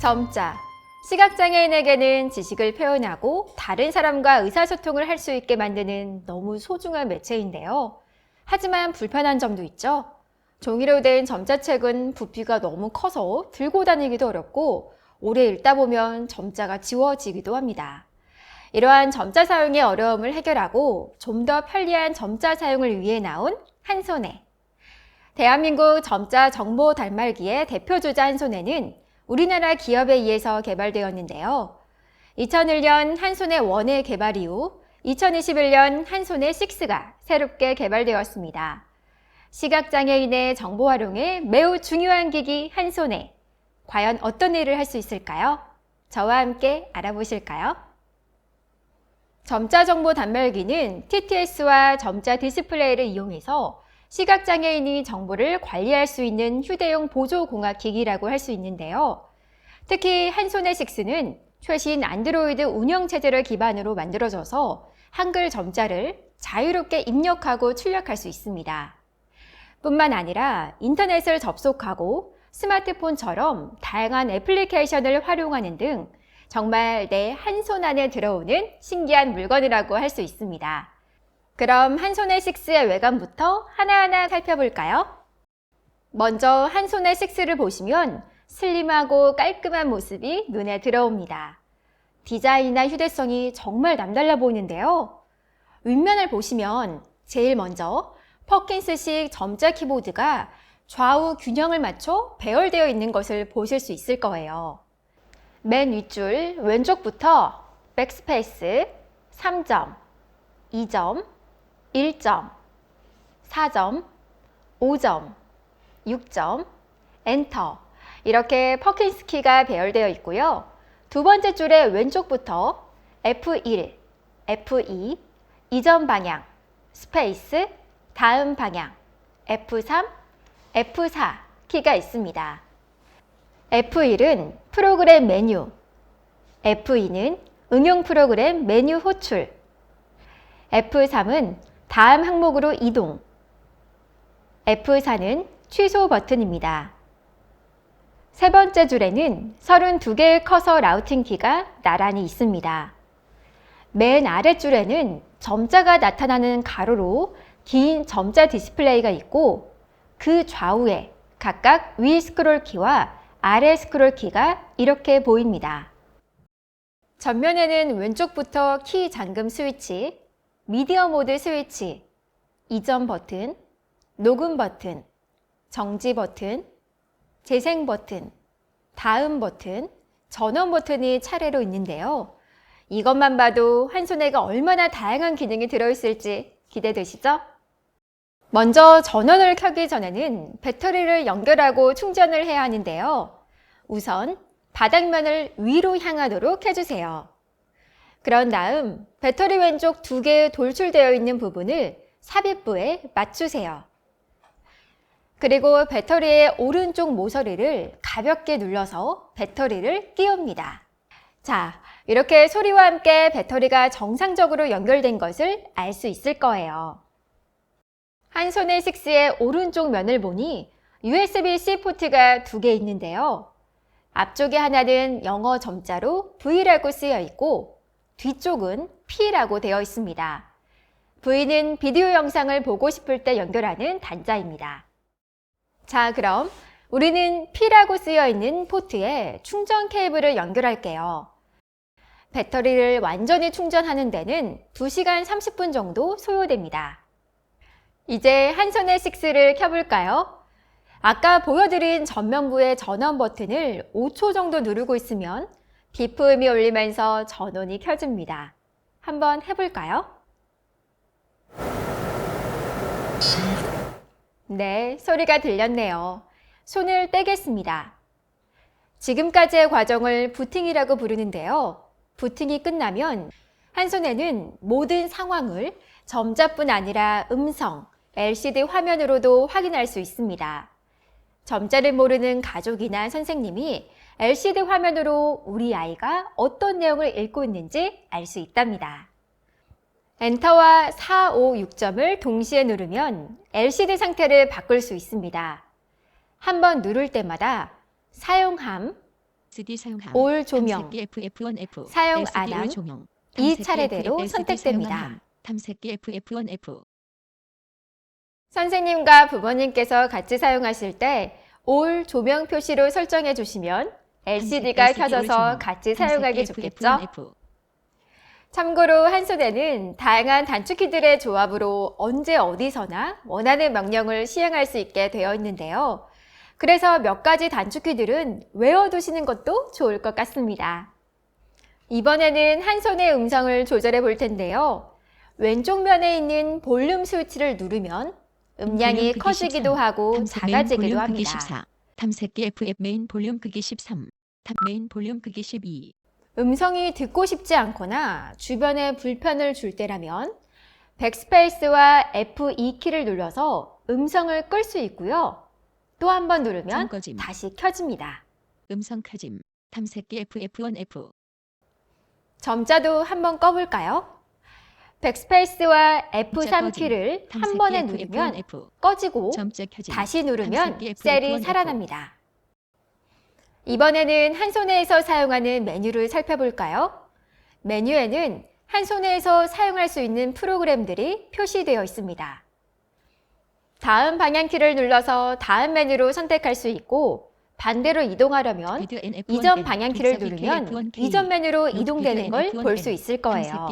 점자. 시각장애인에게는 지식을 표현하고 다른 사람과 의사소통을 할 수 있게 만드는 너무 소중한 매체인데요. 하지만 불편한 점도 있죠. 종이로 된 점자책은 부피가 너무 커서 들고 다니기도 어렵고 오래 읽다 보면 점자가 지워지기도 합니다. 이러한 점자 사용의 어려움을 해결하고 좀 더 편리한 점자 사용을 위해 나온 한손에. 대한민국 점자 정보 단말기의 대표주자 한손에는 우리나라 기업에 의해서 개발되었는데요. 2001년 한손의 원의 개발 이후 2021년 한손의 6가 새롭게 개발되었습니다. 시각장애인의 정보 활용에 매우 중요한 기기 한손에 과연 어떤 일을 할 수 있을까요? 저와 함께 알아보실까요? 점자 정보 단말기는 TTS와 점자 디스플레이를 이용해서 시각장애인이 정보를 관리할 수 있는 휴대용 보조공학 기기라고 할 수 있는데요. 특히 한손의 6는 최신 안드로이드 운영체제를 기반으로 만들어져서 한글 점자를 자유롭게 입력하고 출력할 수 있습니다. 뿐만 아니라 인터넷을 접속하고 스마트폰처럼 다양한 애플리케이션을 활용하는 등 정말 내 한 손 안에 들어오는 신기한 물건이라고 할 수 있습니다. 그럼 한 손의 6의 외관부터 하나하나 살펴볼까요? 먼저 한 손의 6를 보시면 슬림하고 깔끔한 모습이 눈에 들어옵니다. 디자인이나 휴대성이 정말 남달라 보이는데요. 윗면을 보시면 제일 먼저 퍼킨스식 점자 키보드가 좌우 균형을 맞춰 배열되어 있는 것을 보실 수 있을 거예요. 맨 윗줄 왼쪽부터 백스페이스 3점, 2점, 1점, 4점, 5점, 6점, 엔터. 이렇게 퍼킨스 키가 배열되어 있고요. 두 번째 줄의 왼쪽부터 F1, F2, 이전 방향, 스페이스, 다음 방향, F3, F4 키가 있습니다. F1은 프로그램 메뉴, F2는 응용 프로그램 메뉴 호출, F3은 다음 항목으로 이동, F4는 취소 버튼입니다. 세 번째 줄에는 32개의 커서 라우팅 키가 나란히 있습니다. 맨 아랫줄에는 점자가 나타나는 가로로 긴 점자 디스플레이가 있고 그 좌우에 각각 위 스크롤 키와 아래 스크롤 키가 이렇게 보입니다. 전면에는 왼쪽부터 키 잠금 스위치, 미디어 모드 스위치, 이전 버튼, 녹음 버튼, 정지 버튼, 재생 버튼, 다음 버튼, 전원 버튼이 차례로 있는데요. 이것만 봐도 한 손에가 얼마나 다양한 기능이 들어있을지 기대되시죠? 먼저 전원을 켜기 전에는 배터리를 연결하고 충전을 해야 하는데요. 우선 바닥면을 위로 향하도록 해주세요. 그런 다음 배터리 왼쪽 두 개의 돌출되어 있는 부분을 삽입부에 맞추세요. 그리고 배터리의 오른쪽 모서리를 가볍게 눌러서 배터리를 끼웁니다. 자, 이렇게 소리와 함께 배터리가 정상적으로 연결된 것을 알 수 있을 거예요. 한 손의 6의 오른쪽 면을 보니 USB-C 포트가 두 개 있는데요. 앞쪽에 하나는 영어 점자로 V라고 쓰여 있고 뒤쪽은 P라고 되어 있습니다. V는 비디오 영상을 보고 싶을 때 연결하는 단자입니다. 자, 그럼 우리는 P라고 쓰여 있는 포트에 충전 케이블을 연결할게요. 배터리를 완전히 충전하는 데는 2시간 30분 정도 소요됩니다. 이제 한손의 6를 켜볼까요? 아까 보여드린 전면부의 전원 버튼을 5초 정도 누르고 있으면 비프음이 울리면서 전원이 켜집니다. 한번 해볼까요? 네, 소리가 들렸네요. 손을 떼겠습니다. 지금까지의 과정을 부팅이라고 부르는데요. 부팅이 끝나면 한 손에는 모든 상황을 점자뿐 아니라 음성, LCD 화면으로도 확인할 수 있습니다. 점자를 모르는 가족이나 선생님이 LCD 화면으로 우리 아이가 어떤 내용을 읽고 있는지 알 수 있답니다. 엔터와 4, 5, 6점을 동시에 누르면 LCD 상태를 바꿀 수 있습니다. 한 번 누를 때마다 사용함, 사용함. 올 조명, 탐색기 FF1F. 사용 SD 안 함, 조명. 이 차례대로 선택됩니다. 탐색기 FF1F. 선생님과 부모님께서 같이 사용하실 때 올 조명 표시로 설정해 주시면 LCD가 켜져서 같이 사용하기 좋겠죠? 참고로 한손에는 다양한 단축키들의 조합으로 언제 어디서나 원하는 명령을 시행할 수 있게 되어 있는데요. 그래서 몇 가지 단축키들은 외워두시는 것도 좋을 것 같습니다. 이번에는 한 손의 음성을 조절해 볼 텐데요. 왼쪽 면에 있는 볼륨 스위치를 누르면 음량이 커지기도 13, 하고 작아지기도 합니다. 14. 탐색기 FF 메인 볼륨 크기 13. 탑 메인 볼륨 크기 12. 음성이 듣고 싶지 않거나 주변에 불편을 줄 때라면 백스페이스와 F2키를 눌러서 음성을 끌 수 있고요. 또 한 번 누르면 잠거짐. 다시 켜집니다. 음성 켜짐. 탐색기 FF1F. 점자도 한번 꺼볼까요? 백스페이스와 꺼짐. F3키를 한 번에 누르면 FF1F. 꺼지고. 다시 누르면 셀이 F1F. 살아납니다. 이번에는 한 손에서 사용하는 메뉴를 살펴볼까요? 메뉴에는 한 손에서 사용할 수 있는 프로그램들이 표시되어 있습니다. 다음 방향키를 눌러서 다음 메뉴로 선택할 수 있고 반대로 이동하려면 비드 NF1N, 이전 방향키를 누르면 KF1K, 이전 메뉴로 이동되는 걸볼 NF1N, 수 있을 거예요.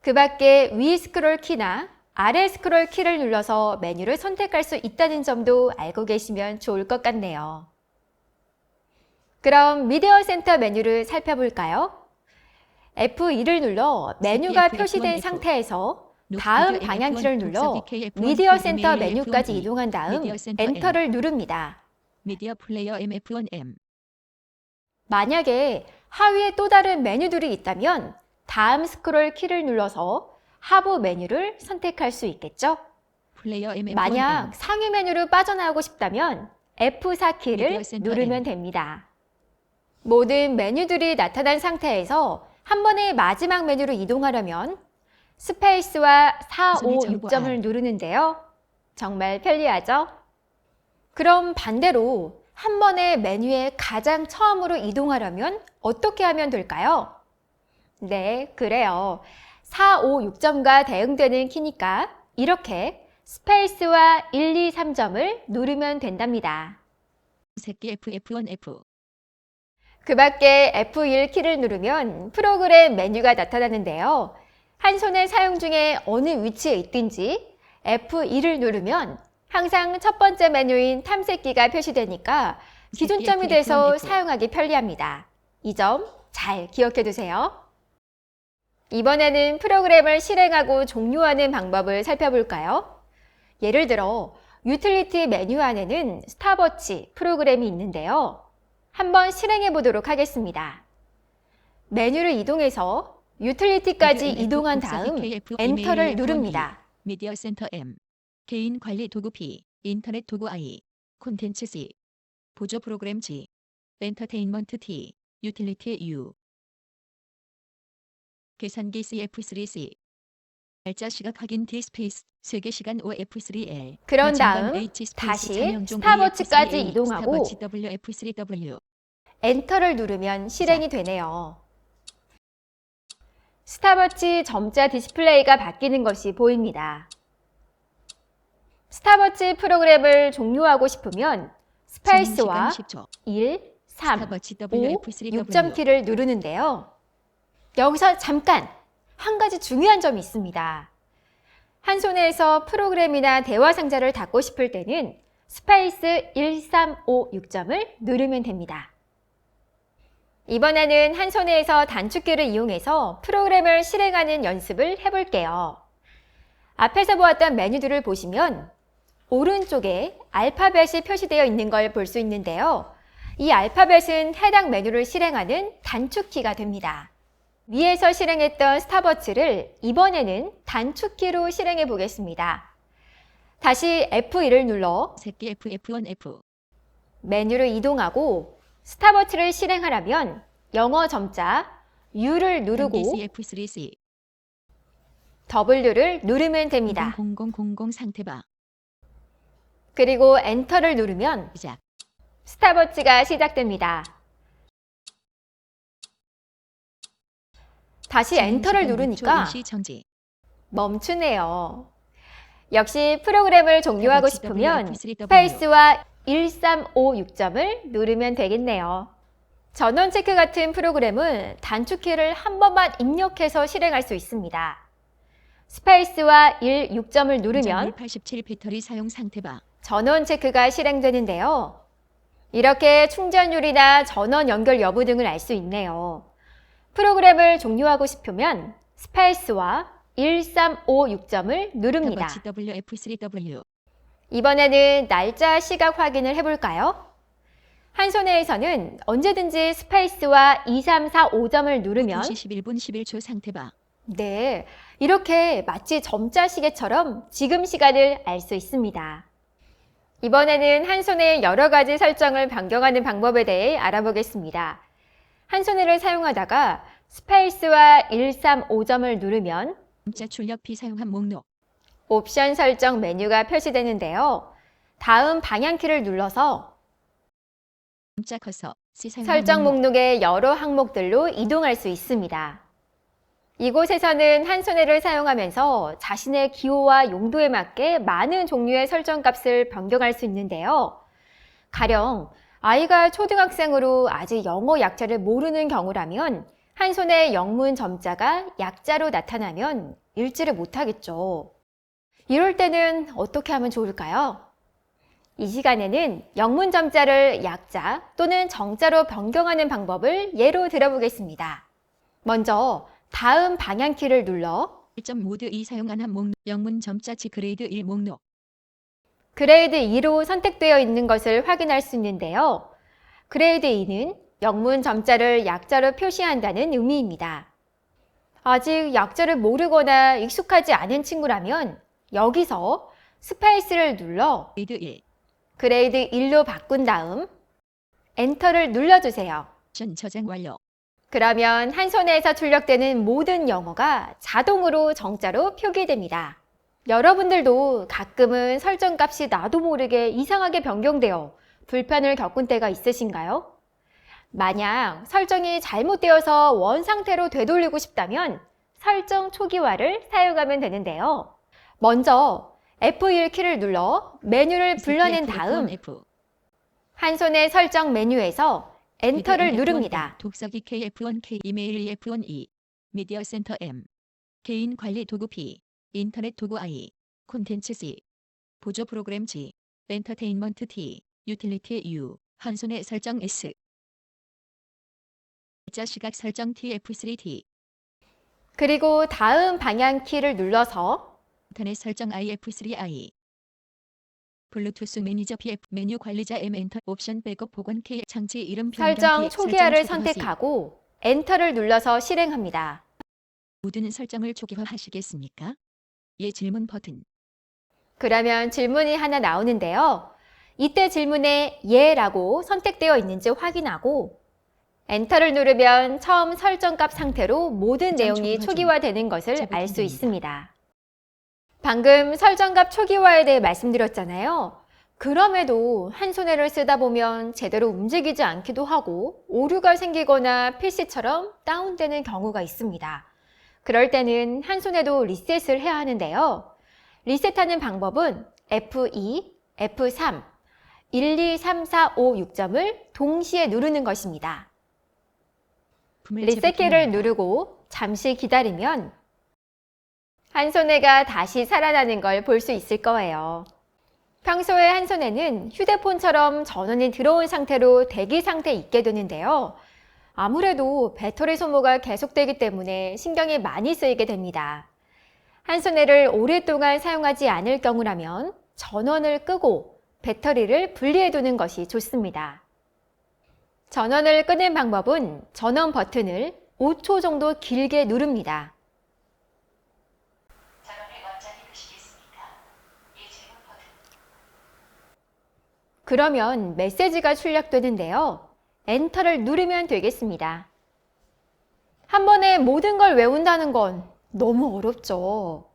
탐색기 FF1F. 그 밖에 위 스크롤 키나 아래 스크롤 키를 눌러서 메뉴를 선택할 수 있다는 점도 알고 계시면 좋을 것 같네요. 그럼 미디어 센터 메뉴를 살펴볼까요? F2를 눌러 메뉴가 F1F. 표시된 상태에서 다음 방향키를 NF1, 눌러 독서기 KF1, 미디어 센터 메뉴까지 F1P, 이동한 다음 엔터를 누릅니다. 미디어 플레이어 MF1M. 만약에 하위에 또 다른 메뉴들이 있다면 다음 스크롤 키를 눌러서 하부 메뉴를 선택할 수 있겠죠? 플레이어 MF1M. 만약 상위 메뉴로 빠져나오고 싶다면 F4 키를 미디어 센터 누르면. 됩니다. 모든 메뉴들이 나타난 상태에서 한 번에 마지막 메뉴로 이동하려면 스페이스와 4, 5, 순위 정보 6점을 R. 누르는데요. 정말 편리하죠? 그럼 반대로 한 번에 메뉴에 가장 처음으로 이동하려면 어떻게 하면 될까요? 네, 그래요. 4, 5, 6점과 대응되는 키니까 이렇게 스페이스와 1, 2, 3점을 누르면 된답니다. 탐색기 FF1F. 그 밖에 F1 키를 누르면 프로그램 메뉴가 나타나는데요. 한 손에 사용 중에 어느 위치에 있든지 F2를 누르면 항상 첫 번째 메뉴인 탐색기가 표시되니까 기준점이 돼서 F1F. 사용하기 편리합니다. 이 점 잘 기억해 두세요. 이번에는 프로그램을 실행하고 종료하는 방법을 살펴볼까요? 예를 들어 유틸리티 메뉴 안에는 스타버치 프로그램이 있는데요. 한번 실행해 보도록 하겠습니다. 메뉴를 이동해서 유틸리티까지 이동한 다음 엔터를 이메일 F1B, 누릅니다. 미디어 센터 M. 개인 관리 도구 P. 인터넷 도구 I. 콘텐츠 C. 보조 프로그램 G. 엔터테인먼트 T. 유틸리티 U. 계산기 CF3C. 날짜 시각 확인 D 스페이스 세계 시간 OF3L. 그런 다음 H 다시 스타버치까지 AF3A, 이동하고 스타버치 WF3W. 엔터를 누르면 실행이 되네요. 스타버치 점자 디스플레이가 바뀌는 것이 보입니다. 스타버치 프로그램을 종료하고 싶으면 스페이스와 진행 시간 10초. 1, 3, 스타버치 5, WF3W. 6점 키를 누르는데요. 여기서 잠깐 한 가지 중요한 점이 있습니다. 한 손에서 프로그램이나 대화 상자를 닫고 싶을 때는 스페이스 1, 3, 5, 6점을 누르면 됩니다. 이번에는 한 손에서 단축키를 이용해서 프로그램을 실행하는 연습을 해볼게요. 앞에서 보았던 메뉴들을 보시면 오른쪽에 알파벳이 표시되어 있는 걸 볼 수 있는데요. 이 알파벳은 해당 메뉴를 실행하는 단축키가 됩니다. 위에서 실행했던 스타버치를 이번에는 단축키로 실행해 보겠습니다. 다시 F1을 눌러 새끼 FF1F. 메뉴를 이동하고 스타버치를 실행하려면 영어 점자 U를 누르고 CF3C. W를 누르면 됩니다. 0000 상태바. 그리고 엔터를 누르면 시작. 스탑워치가 시작됩니다. 다시 엔터를 누르니까. 멈추네요. 역시 프로그램을 종료하고 싶으면 WF3W. 스페이스와 1356점을 누르면 되겠네요. 전원 체크 같은 프로그램은 단축키를 한 번만 입력해서 실행할 수 있습니다. 스페이스와 16점을 누르면 87 배터리 사용 상태 바. 전원 체크가 실행되는데요. 이렇게 충전율이나 전원 연결 여부 등을 알 수 있네요. 프로그램을 종료하고 싶으면 스페이스와 1356점을 누릅니다. 스타벅치 WF3W. 이번에는 날짜 시각 확인을 해볼까요? 한손해에서는 언제든지 스페이스와 2, 3, 4, 5점을 누르면 2시 11분 11초 상태 바. 네, 이렇게 마치 점자 시계처럼 지금 시간을 알 수 있습니다. 이번에는 한손의 여러 가지 설정을 변경하는 방법에 대해 알아보겠습니다. 한손해를 사용하다가 스페이스와 135점을 누르면 문자 출력 비 사용한 목록. 옵션 설정 메뉴가 표시되는데요. 다음 방향키를 눌러서 문자 커서 사용한 설정 목록. 목록의 여러 항목들로 이동할 수 있습니다. 이곳에서는 한손해를 사용하면서 자신의 기호와 용도에 맞게 많은 종류의 설정 값을 변경할 수 있는데요. 가령 아이가 초등학생으로 아직 영어 약자를 모르는 경우라면 한 손에 영문 점자가 약자로 나타나면 읽지를 못하겠죠. 이럴 때는 어떻게 하면 좋을까요? 이 시간에는 영문 점자를 약자 또는 정자로 변경하는 방법을 예로 들어보겠습니다. 먼저 다음 방향키를 눌러 1점 모드 2 사용한 한 목록. 영문 점자치 그레이드 1 목록. 그레이드 2로 선택되어 있는 것을 확인할 수 있는데요. 그레이드 2는 영문 점자를 약자로 표시한다는 의미입니다. 아직 약자를 모르거나 익숙하지 않은 친구라면 여기서 스페이스를 눌러 그레이드 1. 그레이드 1로 바꾼 다음 엔터를 눌러주세요. 션 저장 완료. 그러면 한 손에서 출력되는 모든 영어가 자동으로 정자로 표기됩니다. 여러분들도 가끔은 설정 값이 나도 모르게 이상하게 변경되어 불편을 겪은 때가 있으신가요? 만약 설정이 잘못되어서 원 상태로 되돌리고 싶다면 설정 초기화를 사용하면 되는데요. 먼저 F1 키를 눌러 메뉴를 불러낸 다음 F1F. 한 손의 설정 메뉴에서 엔터를 F1F1M, 누릅니다. 독서기 KF1K 이메일 F1E 미디어 센터 M 개인 관리 도구 P 인터넷 도구 I 콘텐츠 C 보조 프로그램 G 엔터테인먼트 T 유틸리티 U 한 손의 설정 S 자 시각 설정 TF3T 그리고 다음 방향 키를 눌러서 인터넷 설정 IF3I 블루투스 매니저 PF 메뉴 관리자 M 엔터 옵션 백업 보관 K 장치 이름 변경 설정 초기화를 설정. 선택하고 엔터를 눌러서 실행합니다. 모든 설정을 초기화하시겠습니까? 예 질문 버튼 그러면 질문이 하나 나오는데요. 이때 질문에 예라고 선택되어 있는지 확인하고 엔터를 누르면 처음 설정값 상태로 모든 내용이 초기화. 초기화되는 것을 알 수. 있습니다. 방금 설정값 초기화에 대해 말씀드렸잖아요. 그럼에도 한 손해를 쓰다 보면 제대로 움직이지 않기도 하고 오류가 생기거나 PC처럼 다운되는 경우가 있습니다. 그럴 때는 한 손에도 리셋을 해야 하는데요. 리셋하는 방법은 F2, F3, 1, 2, 3, 4, 5, 6점을 동시에 누르는 것입니다. 품을 리셋 제보 키를 중입니다. 누르고 잠시 기다리면 한손해가 다시 살아나는 걸 볼 수 있을 거예요. 평소에 한손해는 휴대폰처럼 전원이 들어온 상태로 대기 상태에 있게 되는데요. 아무래도 배터리 소모가 계속되기 때문에 신경이 많이 쓰이게 됩니다. 한손해를 오랫동안 사용하지 않을 경우라면 전원을 끄고 배터리를 분리해 두는 것이 좋습니다. 전원을 끄는 방법은 전원 버튼을 5초 정도 길게 누릅니다. 그러면 메시지가 출력되는데요. 엔터를 누르면 되겠습니다. 한 번에 모든 걸 외운다는 건 너무 어렵죠.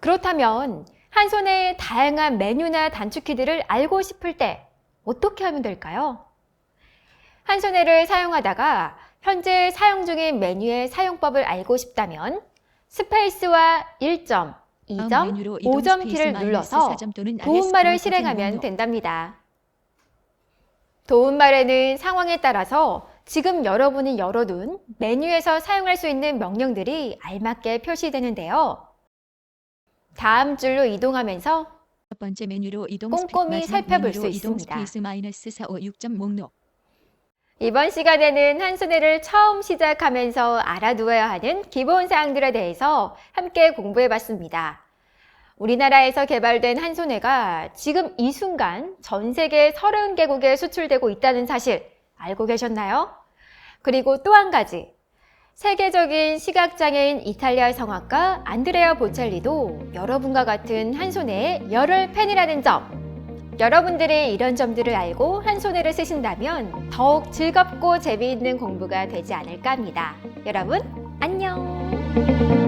그렇다면 한 손에 다양한 메뉴나 단축키들을 알고 싶을 때 어떻게 하면 될까요? 한 손해를 사용하다가 현재 사용 중인 메뉴의 사용법을 알고 싶다면 스페이스와 1점, 다음 2점, 메뉴로 이동 5점 스페이스 키를 눌러서 4점 또는 RS 도움말을 실행하면 된답니다. 도움말에는 상황에 따라서 지금 여러분이 열어둔 메뉴에서 사용할 수 있는 명령들이 알맞게 표시되는데요. 다음 줄로 이동하면서 첫 번째 메뉴로 이동 꼼꼼히 살펴볼 수 있습니다. 스페이스 마이너스 456점 목록 이번 시간에는 한손해를 처음 시작하면서 알아두어야 하는 기본 사항들에 대해서 함께 공부해 봤습니다. 우리나라에서 개발된 한손해가 지금 이 순간 전 세계 30개국에 수출되고 있다는 사실 알고 계셨나요? 그리고 또 한 가지. 세계적인 시각장애인 이탈리아 성악가 안드레아 보첼리도 여러분과 같은 한손해의 열혈 팬이라는 점 여러분들이 이런 점들을 알고 한 손해를 쓰신다면 더욱 즐겁고 재미있는 공부가 되지 않을까 합니다. 여러분, 안녕!